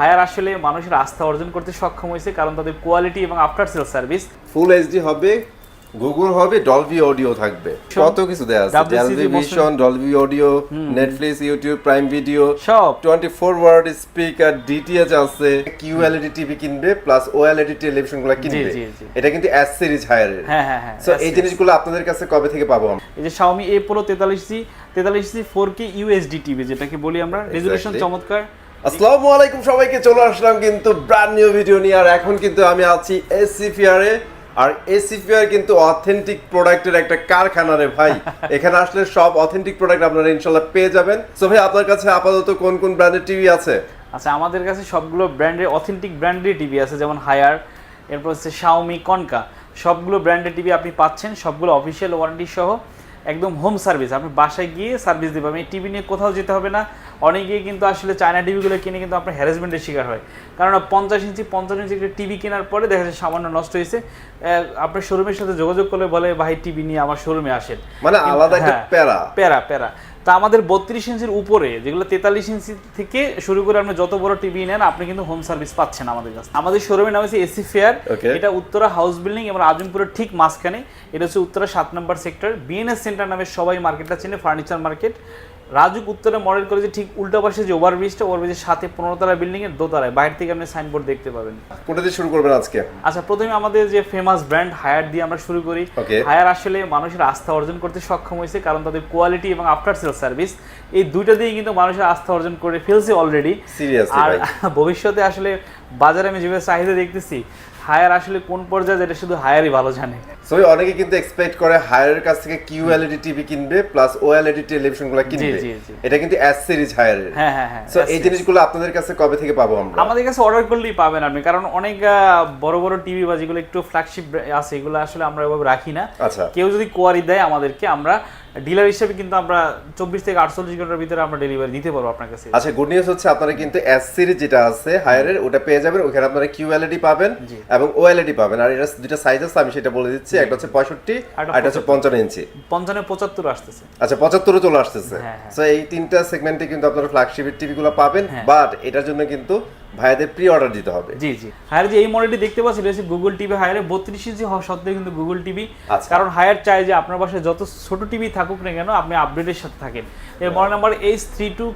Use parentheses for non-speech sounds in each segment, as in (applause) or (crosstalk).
Higher আসলে মানুষের আস্থা অর্জন করতে সক্ষম হয়েছে কারণ তাদের কোয়ালিটি এবং after sale service full HD হবে গুগল হবে ডলবি অডিও থাকবে। কত কিছু দেয়া আছে। Dolby vision Dolby audio Netflix YouTube prime video সব। 24 ওয়ার্ড স্পিকার ডিটিএইচ আছে কিউএলইডি টিভি কিনবে প্লাস ওএলইডি টেলিভিশনগুলো কিনবে। এটা কিন্তু এস সিরিজ হায়ার হ্যাঁ হ্যাঁ হ্যাঁ সো এই জিনিসগুলো আপনাদের কাছে কবে থেকে পাবো আমরা? এই যে Xiaomi A Pro 43C 43C 4K UHD TV যেটাকে বলি আমরা। Resolution Exactly. চমৎকার। আসসালামু আলাইকুম সবাইকে চলে আসলাম কিন্তু ব্র্যান্ড নিউ ভিডিও নিয়ে আর এখন কিন্তু আমি আছি এসিফিয়ার এ। আর এসিফিয়ার কিন্তু অথেন্টিক প্রোডাক্টের একটা কারখানা রে ভাই। (laughs) এখানে আসলে সব অথেন্টিক প্রোডাক্ট আপনারা ইনশাল্লাহ পেয়ে যাবেন। সো ভাই আপনার কাছে আপাতত কোন কোন ব্র্যান্ডের টিভি আছে? আচ্ছা আমাদের কাছে সবগুলো ব্র্যান্ডের অথেন্টিক ব্র্যান্ডের টিভি আছে যেমন হায়ার এরপর হচ্ছে শাওমি কনকা সবগুলো ব্র্যান্ডের টিভি আপনি পাচ্ছেন সবগুলো অফিসিয়াল ওয়ারেন্টি সহ একদম হোম সার্ভিস আপনি বাসায় গিয়ে সার্ভিস দেবেন। এই টিভি নিয়ে কোথাও যেতে হবে না। অনেকেই কিন্তু আসলে চায়না টিভিগুলো কিনে কিন্তু আপনার হ্যারাসমেন্টের শিকার হয়। কারণ পঞ্চাশ ইঞ্চি পঞ্চাশ ইঞ্চি একটা টিভি কেনার পরে দেখা যাচ্ছে সামান্য নষ্ট হয়েছে। আপনার শোরুমের সাথে যোগাযোগ করলে বলে ভাই টিভি নিয়ে আমার শোরুমে আসেন। মানে আলাদা একটা হ্যাঁ, প্যারা। প্যারা প্যারা। তা আমাদের বত্রিশ ইঞ্চির উপরে যেগুলো তেতাল্লিশ ইঞ্চি থেকে শুরু করে আপনি যত বড় টিভি নেন আপনি কিন্তু হোম সার্ভিস পাচ্ছেন আমাদের কাছে। আমাদের শোরুমের নাম হচ্ছে এসি ফেয়ার এটা উত্তরা হাউস বিল্ডিং এবং আজমপুরের ঠিক মাঝখানে। এটা হচ্ছে উত্তরা সাত নম্বর সেক্টর বিএনএস সেন্টার নামে সবাই মার্কেটটা চেনে ফার্নিচার মার্কেট রাজুক উত্তরে মডেল কলেজে ঠিক উল্টা পাশে যে ওভারব্রিজটা ওভারব্রিজের সাথে পনেরো তলা বিল্ডিং এর দোতলায়। বাইরে থেকে আপনি সাইনবোর্ড দেখতে পাবেন। কোনটা দিয়ে শুরু করবেন আজকে? আচ্ছা প্রথমে আমাদের যে ফেমাস ব্র্যান্ড হায়ার দিয়ে আমরা শুরু করি। হায়ার আসলে মানুষের আস্থা অর্জন করতে সক্ষম হয়েছে কারণ তাদের কোয়ালিটি এবং আফটার সেল সার্ভিস এই দুইটা দিয়ে কিন্তু মানুষের আস্থা অর্জন করে ফেলছে অলরেডি আর (laughs) ভবিষ্যতে আসলে বাজারে আমি যেভাবে চাহিদা দেখতেছি হায়ার আসলে কোন পর্যায়ে যেটা শুধু হায়ারই ভালো জানে। সো অনেকে কিন্তু এক্সপেক্ট করে হায়ারের কাছ থেকে কিউএলইডি টিভি কিনবে প্লাস ওএলইডি টেলিভিশনগুলো কিনবে। এটা কিন্তু এস সিরিজ হায়ারের হ্যাঁ হ্যাঁ হ্যাঁ সো এই জিনিসগুলো আপনাদের কাছে কবে থেকে পাবো আমরা? আমাদের কাছে অর্ডার করলেই পাবেন আপনি। কারণ অনেক বড় বড় টিভি বা যেগুলো একটু ফ্ল্যাগশিপ আছে এগুলো আসলে আমরা ওইভাবে রাখি না। আচ্ছা। কেউ যদি কোয়ারি দেয় আমাদেরকে আমরা ডিলার হিসেবে কিন্তু আমরা চব্বিশ থেকে আটচল্লিশ ঘণ্টার ভিতরে আমরা ডেলিভারি দিতে পারব আপনার কাছে। আচ্ছা গুড নিউজ হচ্ছে আপনারা কিন্তু এস সিরিজ যেটা আছে হায়ারের ওটা পেয়ে যাবেন। ওখানে আপনারা কিউএলইডি পাবেন জি। এবং ওএলইডি পাবেন। আর এটা দুটো সাইজ আছে আমি সেটা বলে দিচ্ছি। একটা হচ্ছে পঁয়ষট্টি আর একটা হচ্ছে পঞ্চান্ন ইঞ্চি। পঞ্চান্ন পঁচাত্তর আসতেছে। আচ্ছা পঁচাত্তরও চলে আসতেছে। হ্যাঁ, হ্যাঁ। সো এই তিনটা সেগমেন্টে কিন্তু আপনারা ফ্ল্যাগশিপের টিভি গুলো পাবেন হ্যাঁ। বাট এটার জন্য কিন্তু ভাইয়াদের প্রি অর্ডার দিতে হবে। জি জি। হায়ার যে এই মডেলটি দেখতে পাচ্ছি এটা হচ্ছে গুগল টিভি হায়ারে বত্রিশ ইঞ্চি হওয়া সত্ত্বেও কিন্তু গুগল টিভি আচ্ছা। কারণ হায়ার চায় যে আপনার বাসায় যত ছোট টিভি থাকুক না কেন আপনি আপডেটের সাথে থাকেন। এর model number H three two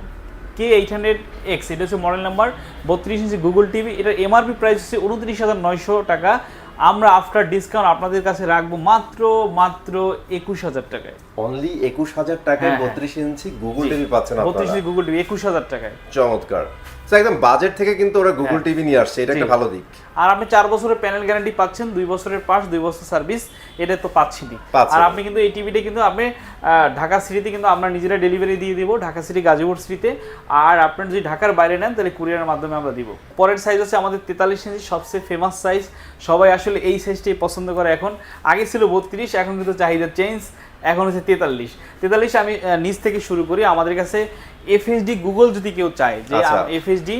K eight hundred X এটা হচ্ছে মডেল নাম্বার বত্রিশ ইঞ্চি গুগল টিভি এটার এমআরপি প্রাইস হচ্ছে উনত্রিশ হাজার নয়শো টাকা। আমরা আফটার ডিসকাউন্ট আপনাদের কাছে রাখব মাত্র মাত্র একুশ হাজার টাকায়। অনলি একুশ হাজার টাকায় হ্যাঁ, হ্যাঁ। বত্রিশ ইঞ্চি গুগল টিভি পাচ্ছেন বত্রিশ ইঞ্চি গুগল টিভি একুশ হাজার টাকায়। চমৎকার। একদম বাজেট থেকে কিন্তু ওরা গুগল টিভি নিয়ে আসছে এটা একটা হ্যাঁ। ভালো দিক। আর আপনি চার বছরের প্যানেল গ্যারান্টি পাচ্ছেন দুই বছরের পাস দুই বছর সার্ভিস এটা তো পাচ্ছেনই আর আপনি কিন্তু এই টিভিটা কিন্তু আপনি ঢাকা সিটিতে কিন্তু আমরা নিজেরা ডেলিভারি দিয়ে দিব ঢাকা সিটি গাজীপুর সিটিতে আর আপনার যদি ঢাকার বাইরে নেন তাহলে কুরিয়ারের মাধ্যমে আমরা দিব। পরের সাইজ আছে আমাদের তেতাল্লিশ ইঞ্চি সবচেয়ে ফেমাস সাইজ সবাই আসলে এই সাইজটাই পছন্দ করে এখন। আগে ছিল বত্রিশ এখন কিন্তু চাহিদা চেঞ্জ এখন হচ্ছে তেতাল্লিশ। তেতাল্লিশ আমি নিচ থেকে শুরু করি। আমাদের কাছে এফএসডি গুগল যদি কেউ চায় যে। এফএসডি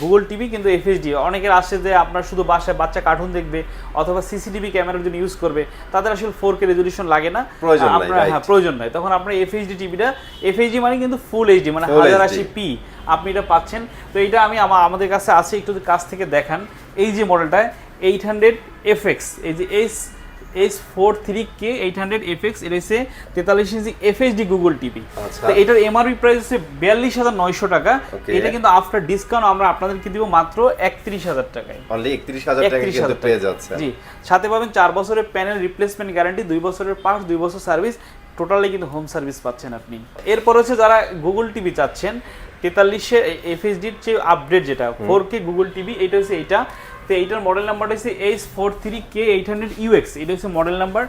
গুগল টিভি কিন্তু এফএসডি অনেকের আসে যে আপনার শুধু বাসায় বাচ্চা কার্টুন দেখবে অথবা সিসিটিভি ক্যামেরার জন্য ইউজ করবে তাদের আসলে ফোর কে রেজলিউশন লাগে না। আপনার. হ্যাঁ প্রয়োজন নাই। তখন আপনার এফএসডি টিভিটা এফএসডি মানে কিন্তু ফুল এইচডি মানে হাজার আশি পি আপনি এটা পাচ্ছেন। তো এটা আমি আমা- আমাদের কাছে আছে একটু কাছ থেকে দেখান। এই যে মডেলটা এইট হান্ড্রেড এফএক্স এই যে H H four three K eight hundred FX এটা হচ্ছে তেতাল্লিশ ইঞ্চি এফএসডি গুগল টিভি। তো এটার এমআরপি প্রাইস হচ্ছে বিয়াল্লিশ হাজার নয়শো টাকা। এটা কিন্তু আফটার ডিসকাউন্ট আমরা আপনাদেরকে দিব মাত্র একত্রিশ হাজার টাকায়। একত্রিশ হাজার টাকা 31,000 পেয়ে যাচ্ছে জি সাথে পাবেন চার বছরের প্যানেল রিপ্লেসমেন্ট গ্যারান্টি দুই বছরের পাস দুই বছর সার্ভিস টোটালি কিন্তু হোম সার্ভিস পাচ্ছেন আপনি। এরপর হচ্ছে যারা গুগল টিভি চাচ্ছেন তেতাল্লিশে এফএসডির যে আপডেট যেটা ফোর কে গুগল টিভি এটা হচ্ছে এইটা। তো এইটার মডেল নাম্বারটা হচ্ছে H four three K eight hundred UX এটা হচ্ছে মডেল নাম্বার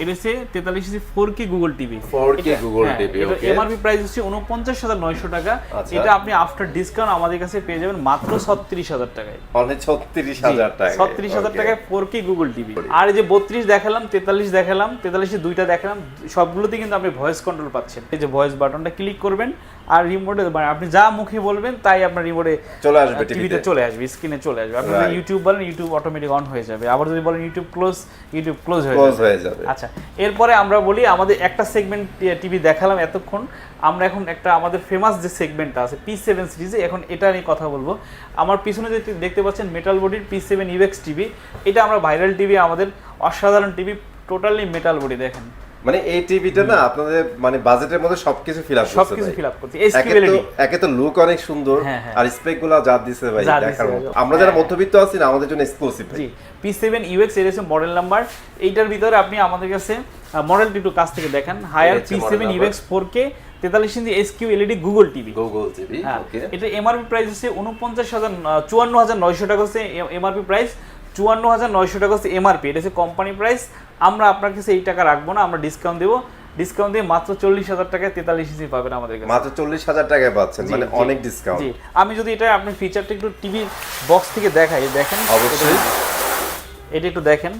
এটা হচ্ছে তেতাল্লিশ four K Google TV 4K Google TV, okay. MRP price হচ্ছে উনপঞ্চাশ হাজার নয়শো টাকা। আচ্ছা। এটা আপনি আফটার ডিসকাউন্ট আমাদের কাছে পেয়ে যাবেন মাত্র ছত্রিশ হাজার টাকায়। অনলি ছত্রিশ হাজার টাকা ছত্রিশ হাজার টাকায় ফোর কে গুগল টিভি আর এই যে বত্রিশ দেখালাম তেতাল্লিশ দেখালাম তেতাল্লিশে দুইটা দেখালাম সবগুলোতে কিন্তু আপনি ভয়েস কন্ট্রোল পাচ্ছেন। এই যে ভয়েস বাটনটা ক্লিক করবেন আর রিমোটে মানে আপনি যা মুখে বলবেন তাই আপনার রিমোটে চলে আসবে টিভিতে। চলে আসবে স্ক্রিনে চলে আসবে। আপনি যদি ইউটিউব বলেন ইউটিউব অটোমেটিক অন হয়ে যাবে। আবার যদি বলেন ইউটিউব ক্লোজ ইউটিউব ক্লোজ হয়ে যাবে। আচ্ছা এরপরে আমরা বলি আমাদের একটা সেগমেন্ট টিভি দেখালাম এতক্ষণ। আমরা এখন একটা আমাদের ফেমাস যে সেগমেন্টটা আছে পি সেভেন সিরিজে এখন এটা নিয়ে কথা বলব। আমার পিছনে যে দেখতে পাচ্ছেন মেটাল বডির পি সেভেন ইউএক্স টিভি এটা আমরা ভাইরাল টিভি আমাদের অসাধারণ টিভি টোটালি মেটাল বডি দেখেন। মানে এই টিভিটা না আপনাদের মানে বাজেটের মধ্যে সবকিছু ফিল আপ সবকিছু fill up করছে। SQLED একে তো লুক অনেক সুন্দর হ্যাঁ, হ্যাঁ। আর স্পেকগুলো যা দিছে ভাই দেখার মতো। আমরা যারা হ্যাঁ। মধ্যবিত্ত আছি না আমাদের জন্য এক্সক্লুসিভ জি এর হচ্ছে মডেল নাম্বার এইটার ভিতরে আপনি আমাদের কাছে মডেলটি একটু কাছ থেকে দেখেন। হায়ার তেতাল্লিশ inch LED Google TV Google TV okay এটা এমআরপি প্রাইস হচ্ছে উনপঞ্চাশ হাজার চুয়ান্ন হাজার নয়শো টাকা হচ্ছে এমআরপি প্রাইস চুয়ান্ন হাজার নয়শো টাকা হচ্ছে এমআরপি এটা হচ্ছে কোম্পানি প্রাইস আমরা আপনার কাছে এই টাকা রাখব না আমরা ডিসকাউন্ট দেবো। ডিসকাউন্ট দিয়ে মাত্র চল্লিশ হাজার টাকায় তেতাল্লিশ ইঞ্চি পাবেন আমাদের কাছে। মাত্র চল্লিশ হাজার টাকায় পাচ্ছেন মানে অনেক ডিসকাউন্ট জি আমি যদি এটা আপনি ফিচারটা একটু টিভি বক্স থেকে দেখাই দেখেন। অবশ্যই। এটা একটু দেখেন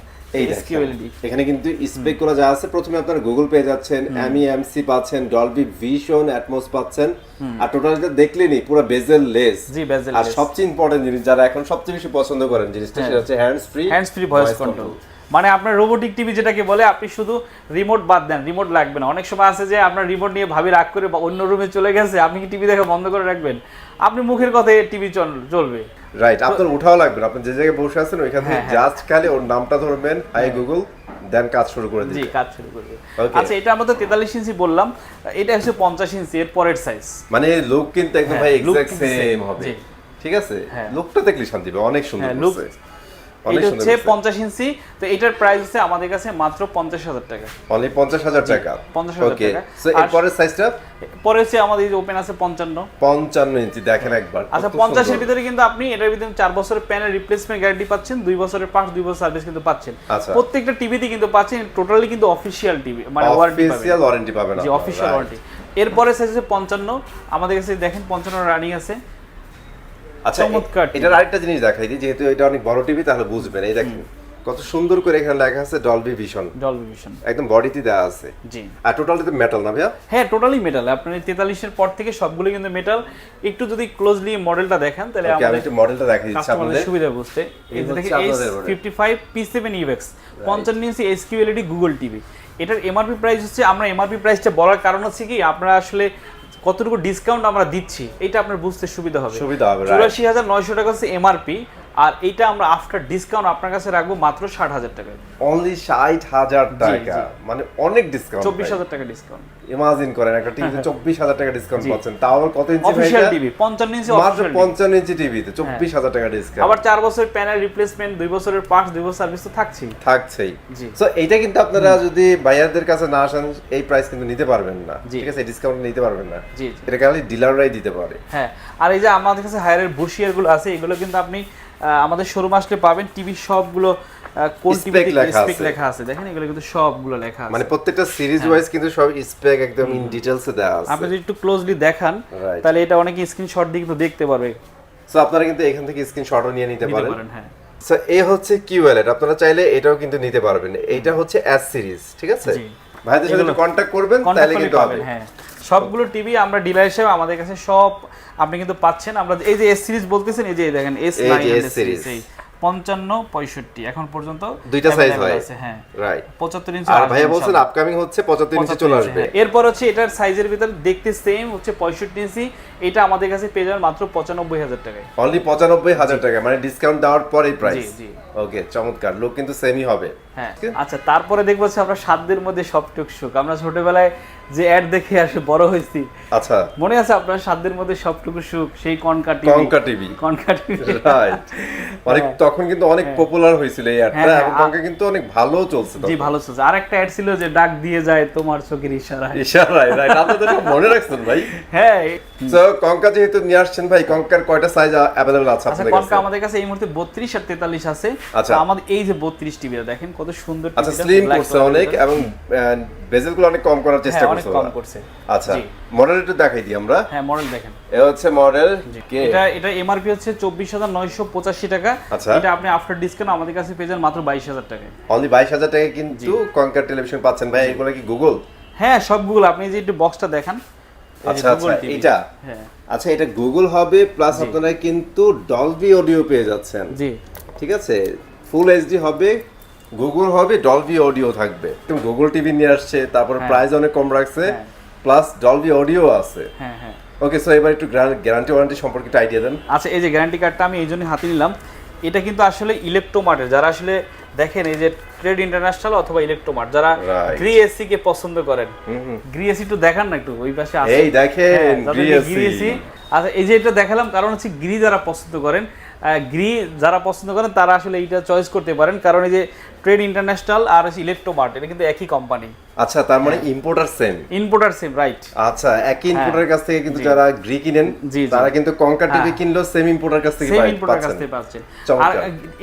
এখানে কিন্তু স্পেকগুলো যা আছে প্রথমে আপনারা গুগল পেয়ে যাচ্ছেন এমইএমসি পাচ্ছেন ডলবি ভিশন অ্যাটমস পাচ্ছেন। আর টোটালটা দেখলেনি পুরো বেজেল লেস আর সবচেয়ে ইম্পর্টেন্ট জিনিস যারা এখন সবচেয়ে বেশি পছন্দ করেন জিনিসটা সেটা হচ্ছে hands free hands free voice control মানে আপনার রোবোটিক টিভি যেটাকে বলে আপনি শুধু রিমোট বাদ দেন রিমোট লাগবে না। অনেক সময় আছে যে আপনার রিমোট নিয়ে ভাবি রাগ করে বা অন্য রুমে চলে গেছে আপনি কি টিভি দেখা বন্ধ করে রাখবেন? আপনি মুখের কথায় টিভি চলবে। রাইট আপনার উঠাও লাগবে না আপনি যে জায়গায় বসে আছেন ওইখান থেকে হ্যাঁ, হ্যাঁ। জাস্ট খালি ওর নামটা ধরবেন হাই গুগল দেন কাজ শুরু করে জি কাজ শুরু করবে. আচ্ছা এটা আমরা তো তেতাল্লিশ ইঞ্চি বললাম এটা হচ্ছে পঞ্চাশ ইঞ্চি এর পরের সাইজ মানে লুক কিন্তু একদম হ্যাঁ, ভাই এক্সাক্ট সেম হবে। ঠিক আছে? হ্যাঁ। লুকটা দেখলে শান্তি পাবে অনেক সুন্দর হ্যাঁ, অনেক এটা হচ্ছে পঞ্চাশ ইঞ্চি তো এটার প্রাইস হচ্ছে আমাদের কাছে মাত্র পঞ্চাশ হাজার টাকা। অনলি পঞ্চাশ হাজার টাকা? 50,000 ওকে টাকা। এরপরের সাইজটা পরে হচ্ছে আমাদের ওপেন আছে পঞ্চান্ন। পঞ্চান্ন ইঞ্চি দেখেন একবার আচ্ছা পঞ্চাশের ভিতরে কিন্তু আপনি এটার ভিতরে চার বছরের প্যানেল রিপ্লেসমেন্ট গ্যারান্টি পাচ্ছেন দুই বছরের পাঁচ দুই বছর সার্ভিস কিন্তু পাচ্ছেন। আচ্ছা। প্রত্যেকটা টিভিতে কিন্তু পাচ্ছেন টোটালি কিন্তু অফিসিয়াল টিভি মানে ওয়ারেন্টি পাবেন। অফিসিয়াল ওয়ারেন্টি পাবেন জি অফিসিয়াল ওয়ারেন্টি এরপরে সাইজ হচ্ছে পঞ্চান্ন আমাদের কাছে দেখেন পঞ্চান্ন রানিং আছে। আচ্ছা চমৎকার এটার আরেকটা জিনিস দেখাই দিই যেহেতু এটা অনেক বড় টিভি তাহলে বুঝবেন। এই দেখেন কত সুন্দর করে এখানে লেখা আছে ডলবি ভিশন ডলবি ভিশন একদম বডিতে দেওয়া আছে। জি। আর টোটালি তো মেটাল না ভাইয়া? হ্যাঁ টোটালি মেটাল আপনার তেতাল্লিশের পর থেকে সবগুলো কিন্তু মেটাল একটু যদি ক্লোজলি মডেলটা দেখেন তাহলে ওকে আমি আমাদের একটু মডেলটা দেখাই দিচ্ছি আপনাদের। সুবিধা বুঝতে। এই দেখেন এইচ আপনাদের model। Fifty five P seven UX পঞ্চান্ন inch S Q Google TV এটার এমআরপি প্রাইস হচ্ছে আমরা এমআরপি প্রাইসটা বলার কারণ হচ্ছে কি আপনারা আসলে কতটুকু ডিসকাউন্ট আমরা দিচ্ছি এটা আপনার বুঝতে সুবিধা হবে। সুবিধা হবে, চুরাশি হাজার নয়শো টাকা হচ্ছে এমআরপি আর এইটা আমরা আফটার ডিসকাউন্ট আপনার কাছে রাখব মাত্র ষাট হাজার টাকা। অনলি ষাট হাজার টাকা। মানে অনেক ডিসকাউন্ট চব্বিশ হাজার টাকা ডিসকাউন্ট ইমাজিন করেন একটা টিভিতে চব্বিশ হাজার টাকা ডিসকাউন্ট পাচ্ছেন। তাও আবার কত ইঞ্চি অফিসিয়াল এটা? টিভি পঞ্চান্ন ইঞ্চি মাত্র পঞ্চান্ন ইঞ্চি টিভিতে চব্বিশ হাজার টাকা ডিসকাউন্ট আবার চার বছর প্যানেল রিপ্লেসমেন্ট দুই বছরের পার্টস দুই বছর সার্ভিস তো থাকছেই। থাকছেই। সো এইটা কিন্তু আপনারা যদি বাইয়ারদের কাছে না আসেন এই প্রাইস কিন্তু নিতে পারবেন না। ঠিক আছে? ডিসকাউন্ট নিতে পারবেন না। এটা খালি ডিলাররাই দিতে পারে। হ্যাঁ। আর এই যে আমাদের কাছে হায়ারের বুশিয়ারগুলো আছে এগুলো কিন্তু আপনি আমাদের শোরুম আসলে পাবেন টিভি সবগুলো কোন লেখা স্পেক আছে। লেখা আছে। দেখেন এগুলো কিন্তু সবগুলো লেখা আছে। মানে প্রত্যেকটা সিরিজ ওয়াইজ কিন্তু সব স্পেক একদম ইন ডিটেইলসে দেওয়া আপনি যদি একটু ক্লোজলি দেখান তাহলে এটা অনেকে স্ক্রিনশট দিয়ে কিন্তু দেখতে পারবে। সো আপনারা কিন্তু এখান থেকে স্ক্রিনশটও নিয়ে নিতে পারেন। হ্যাঁ। সো এ হচ্ছে কিউএলএড আপনারা চাইলে এটাও কিন্তু নিতে পারবেন। এইটা হচ্ছে এস সিরিজ ঠিক আছে। ভাইদের সাথে কন্ট্যাক্ট করবেন তাহলে কিন্তু হবে। হ্যাঁ। সবগুলো টিভি আমরা ডিলার হিসেবে আমাদের কাছে সব আপনি কিন্তু পাচ্ছেন। আমরা এই যে এস সিরিজ বলতেছেন এই যে দেখেন এস নাইন। এই পঞ্চান্ন পঁয়ষট্টি এখন পর্যন্ত দুইটা available হয়। হ্যাঁ। রাইট পঁচাত্তর ইঞ্চি আর ভাইয়া বলছেন আপকামিং হচ্ছে 75 ইঞ্চি চলে আসবে। হ্যাঁ। এরপর হচ্ছে এটার সাইজের ভিতর দেখতে সেম হচ্ছে পঁয়ষট্টি ইঞ্চি এটা আমাদের কাছে পেয়ে যাবেন মাত্র পঁচানব্বই হাজার টাকায়। অনলি পঁচানব্বই হাজার টাকা মানে ডিসকাউন্ট দেওয়ার পর এই প্রাইস। ওকে চমৎকার। লোক কিন্তু সেমই হবে। হ্যাঁ আচ্ছা তারপরে দেখব হচ্ছে আমরা সাতদের মধ্যে সবটুক সুখ। আমরা ছোটবেলায় যে অ্যাড দেখে আসে বড় হয়েছি। আচ্ছা। মনে আছে আপনার সাতদের মধ্যে সবটুকু সুখ সেই Konka TV? Konka TV. Konka TV. Right অনেক তখন কিন্তু অনেক পপুলার হয়েছিল এই অ্যাডটা হ্যাঁ, এবং হ্যাঁ, কিন্তু অনেক ভালো চলছে জি ভালো চলছে। আর একটা অ্যাড ছিল যে ডাক দিয়ে যায় তোমার চোখের ইশারায়। ইশারায় রাইট আপনাদের সব মনে রাখছেন ভাই। হ্যাঁ। সো কঙ্কা যেহেতু নিয়ে আসছেন ভাই কঙ্কার কয়টা সাইজ অ্যাভেলেবল আছে আচ্ছা আপনাদের কনকা আমাদের কাছে এই মুহূর্তে বত্রিশ আর তেতাল্লিশ আছে। আচ্ছা। আমাদের এই যে বত্রিশ টিভিটা দেখেন কত সুন্দর আচ্ছা স্লিম করছে অনেক এবং বেজেলগুলো অনেক কম করার চেষ্টা হ্যাঁ অনেক কম করছে। আচ্ছা মডেল একটু দেখাই দিই আমরা। হ্যাঁ মডেল দেখেন। এ হচ্ছে মডেল কে? এটা এটা এমআরপি হচ্ছে চব্বিশ হাজার নয়শো পঁচাশি টাকা। আচ্ছা। এটা আপনি আফটার ডিসকাউন্ট আমাদের কাছে পেয়ে যান মাত্র বাইশ হাজার টাকায়। অনলি বাইশ হাজার টাকা কিন্তু কঙ্কার টেলিভিশন পাচ্ছেন ভাই এগুলো কি গুগল হ্যাঁ সবগুলো আপনি যে একটু বক্সটা দেখান আচ্ছা আচ্ছা এটা? হ্যাঁ। আচ্ছা এটা গুগল হবে প্লাস আপনারা কিন্তু ডলবি অডিও পেয়ে যাচ্ছেন। জি। ঠিক আছে? ফুল এইচডি হবে গুগল হবে ডলবি অডিও থাকবে। গুগল টিভি নিয়ে আসছে তারপর হ্যাঁ। প্রাইস অনেক কম রাখছে হ্যাঁ। প্লাস ডলবি অডিও আছে। হ্যাঁ হ্যাঁ। ওকে সো এবার একটু গ্যারান্টি ওয়ারেন্টি সম্পর্কে একটু আইডিয়া দেন। আচ্ছা এই যে গ্যারান্টি কার্ডটা আমি এই জন্য হাতে নিলাম। এটা কিন্তু আসলে ইলেকট্রোমার্টের যারা আসলে দেখেন এই যে ট্রেড ইন্টারন্যাশনাল অথবা ইলেকট্রোমার্ট যারা. গ্রি এসি কে পছন্দ করেন। গ্রি এসি একটু দেখান না একটু ওই পাশে আছে। এই দেখেন হ্যাঁ, গ্রি এসি আচ্ছা এই যে এটা দেখালাম কারণ হচ্ছে গ্রি যারা পছন্দ করেন গ্রি যারা পছন্দ করেন তারা আসলে এইটা চয়েস করতে পারেন। কারণ এই যে ট্রেড ইন্টারন্যাশনাল আর ইলেকট্রোমার্ট এটা কিন্তু একই কোম্পানি আচ্ছা তার মানে importer same importer same right আচ্ছা একই ইম্পোর্টারের কাছ থেকে কিন্তু হ্যাঁ। যারা গ্রি কিনেন। তারা কিন্তু টিভি হ্যাঁ। কিনলেও সেম ইম্পোর্টার কাছ থেকে সেম ইম্পোর্টার কাছ থেকে পাচ্ছেন। আর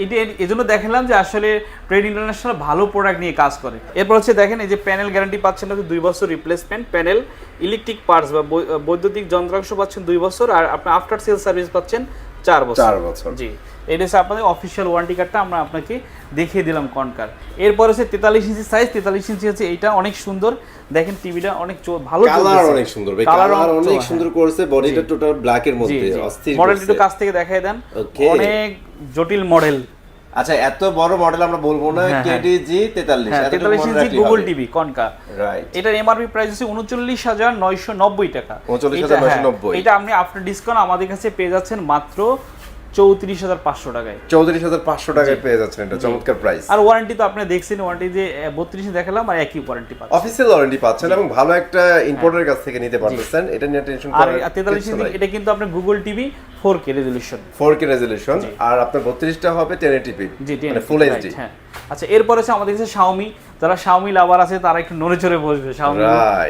এটা এজন্য দেখালাম যে আসলে ট্রেড ইন্টারন্যাশনাল ভালো প্রোডাক্ট নিয়ে কাজ করে। এরপর হচ্ছে দেখেন এই যে প্যানেল গ্যারান্টি পাচ্ছেন হচ্ছে দুই বছর রিপ্লেসমেন্ট প্যানেল ইলেকট্রিক পার্টস বা বৈদ্যুতিক যন্ত্রাংশ পাচ্ছেন দুই বছর আর আপনি আফটার সেল সার্ভিস পাচ্ছেন চার বছর। চার বছর। জি এটা হচ্ছে আপনাদের অফিসিয়াল ওয়ারেন্টি কার্ডটা আমরা আপনাকে দেখিয়ে দিলাম কনকার এরপরে হচ্ছে তেতাল্লিশ ইঞ্চি সাইজ তেতাল্লিশ ইঞ্চি হচ্ছে এটা অনেক সুন্দর। দেখেন টিভিটা অনেক ভালো কালার অনেক সুন্দর কালার অনেক-। সুন্দর করেছে বডিটা টোটাল ব্ল্যাক এর মধ্যে অস্থির মডেলটা একটু কাছ থেকে দেখাই দেন। অনেক জটিল মডেল আচ্ছা এত বড় মডেল আমরা বলব না কেডি জি কেডিজি 43 হ্যাঁ তেতাল্লিশ inch Google TV Konka right এটার এমআরপি প্রাইস হচ্ছে উনচল্লিশ হাজার নয়শো নব্বই টাকা। 39,990 নয়শো নব্বই। এটা আপনি আফটার ডিসকাউন্ট আমাদের কাছে পেয়ে যাচ্ছেন মাত্র চৌত্রিশ হাজার পাঁচশো টাকায়। চৌত্রিশ হাজার পাঁচশো টাকায় পেয়ে যাচ্ছেন এটা চমৎকার প্রাইস আর ওয়ারেন্টি তো আপনি দেখছেন ওয়ারেন্টি যে বত্রিশে দেখালাম আর একই ওয়ারেন্টি পাচ্ছেন। অফিসিয়াল ওয়ারেন্টি পাচ্ছেন এবং ভালো একটা ইম্পোর্টারের কাছ থেকে নিতে পারতেছেন এটা নিয়ে টেনশন আর তেতাল্লিশ। এটা কিন্তু আপনার Google TV four K resolution 4K resolution আর আপনার 32টা হবে 1080p জি টেন মানে ফুল এইচডি হ্যাঁ। আচ্ছা এরপর হচ্ছে আমাদের কাছে শাওমি যারা শাওমি লাভার আছে তারা একটু নড়ে চড়ে বসবে শাওমি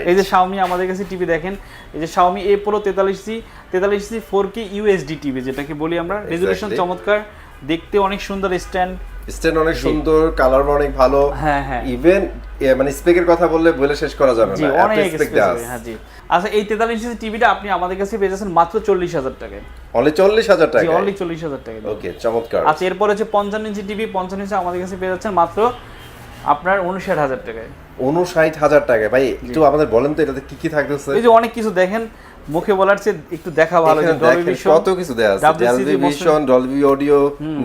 এই যে শাওমি আমাদের কাছে টিভি দেখেন এই যে শাওমি এ প্রো তেতাল্লিশ সি তেতাল্লিশ C four K UHD TV যেটাকে বলি আমরা। Exactly. চমৎকার দেখতে অনেক সুন্দর স্ট্যান্ড স্ট্যান্ড অনেক সুন্দর কালার অনেক ভালো। হ্যাঁ হ্যাঁ। ইভেন মানে স্পেকের কথা বললে বলে শেষ করা যাবে না। অনেক স্পেক হ্যাঁ জি। আচ্ছা এই ইঞ্চি টিভিটা আপনি আমাদের কাছে পেয়ে যাচ্ছেন মাত্র চল্লিশ হাজার টাকায়। অনলি 40000 জি টাকা অনলি চল্লিশ হাজার টাকা ওকে চমৎকার। আচ্ছা এরপর হচ্ছে পঞ্চান্ন ইঞ্চি টিভি পঞ্চান্ন ইঞ্চি আমাদের কাছে পেয়ে যাচ্ছেন মাত্র আপনার উনষাট হাজার টাকায়। 59000 টাকা ভাই একটু আমাদের বলেন তো এটাতে কি কি থাকতেছে? এই যে অনেক কিছু দেখেন মুখে বলার চেয়ে একটু দেখা ভালো যে ডলবি ভিশন কত কিছু দেয়া আছে। Dolby vision Dolby audio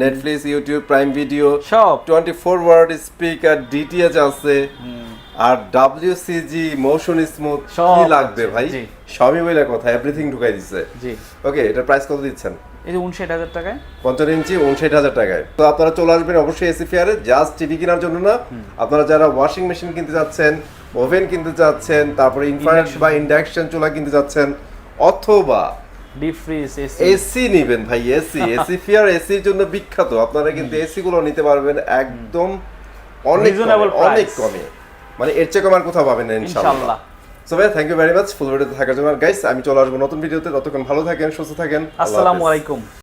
Netflix YouTube Prime video সব। 24 ওয়ার্ড স্পিকার ডিটিএইচ আছে। আর ডব্লিউসিজি মোশন স্মুথ কি লাগবে ভাই? সবই বইলা কথা এভরিথিং ঢুকাই দিছে। জি। ওকে এটা প্রাইস কত দিচ্ছেন? এই যে উনষাট হাজার টাকায়? পঞ্চান্ন ইঞ্চি উনষাট হাজার টাকায়। তো আপনারা চলে আসবেন অবশ্যই এসি ফেয়ারে জাস্ট টিভি কেনার জন্য না। আপনারা যারা ওয়াশিং মেশিন কিনতে যাচ্ছেন ওভেন কিনতে যাচ্ছেন তারপরে ইনফ্রারেড বা ইন্ডাকশন চুলা কিনতে যাচ্ছেন অথবা ডিপ ফ্রিজ এসি এসি নিবেন ভাই এসি এসি ফিয়ার এসির জন্য বিখ্যাত। আপনারা কিন্তু এসি গুলো নিতে পারবেন একদম অনেক অনেক কমে। মানে এর চেয়ে কম আর কোথাও পাবেন না ইনশাআল্লাহ সো ভাই thank you very much full ভিডিওতে থাকার জন্য। গাইস আমি চলে আসব নতুন ভিডিওতে ততক্ষণ ভালো থাকেন, সুস্থ থাকেন। আসসালামু আলাইকুম।